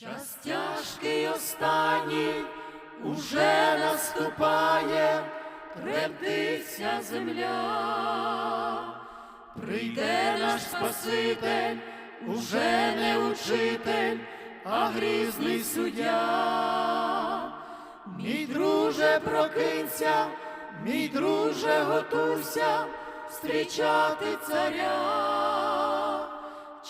Час тяжкий останній уже наступає, тремтиться земля, прийде наш Спаситель, уже не учитель, а грізний суддя. Мій друже, прокинься, мій друже, готуйся, зустрічати царя.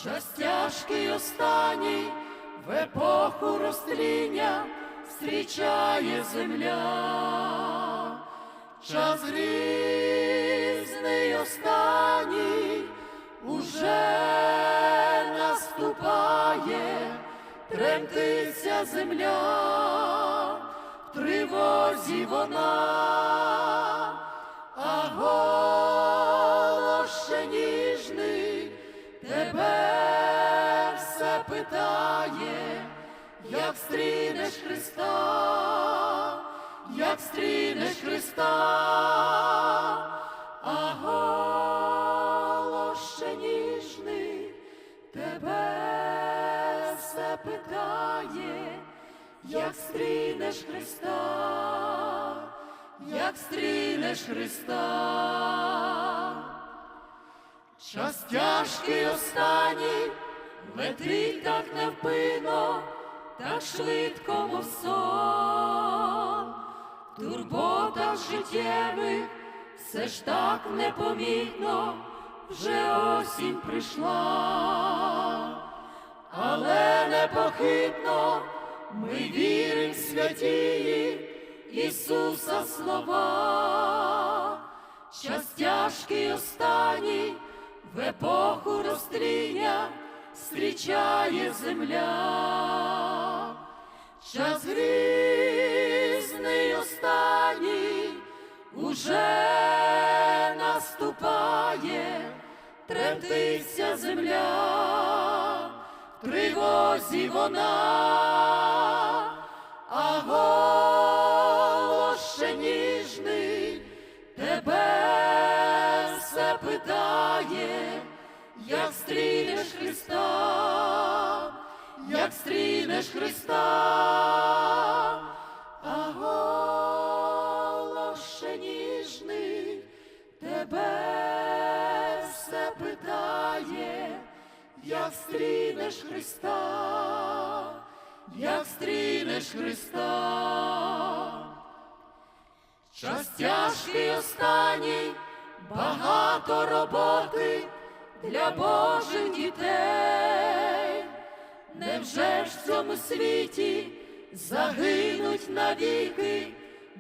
Час тяжкий останній в епоху розтління зустрічає земля. Час грізний останній уже наступає, тремтиться земля, в тривозі вона, а голос ще ніжний тебе питає, як стрінеш Христа, як стрінеш Христа, а голос ще ніжний тебе все питає, як стрінеш Христа, як стрінеш Христа. Час тяжкий останній, летить так невпинно, так швидко, мов сон. В турботах життєвих все ж так непомітно, вже осінь прийшла, але непохитно ми віримо в святії Ісуса слова. Час тяжкий останній в епоху розстріння зустрічає земля. Час грізний останній уже наступає, тремтиться земля, в тривозі вона, а голос ще ніжний тебе все питає, як стрінеш Христа, як стрінеш Христа, а голос ще ніжний тебе все питає, як стрінеш Христа, як стрінеш Христа. Час тяжкий останній, багато роботи для Божих дітей. Невже ж в цьому світі загинуть навіки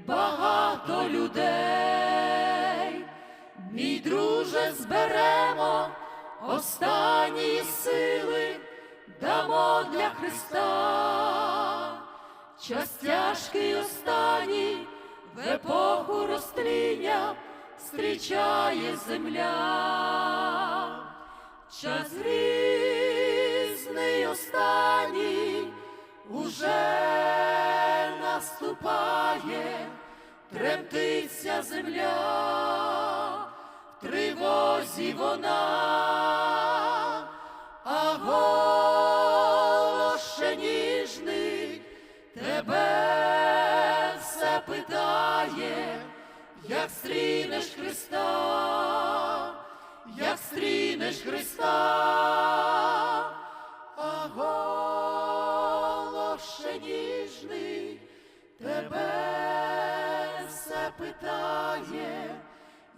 багато людей? Мій друже, зберемо останні сили, дамо для Христа. Час тяжкий останній в епоху розтління зустрічає земля. Час грізний останній уже наступає, тремтиться земля, в тривозі вона, а голос ще ніжний тебе все питає, як стрінеш Христа, стрінеш Христа, а голоше ніжний тебе все питає,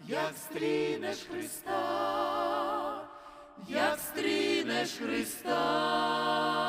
як стрінеш Христа, як стрінеш Христа.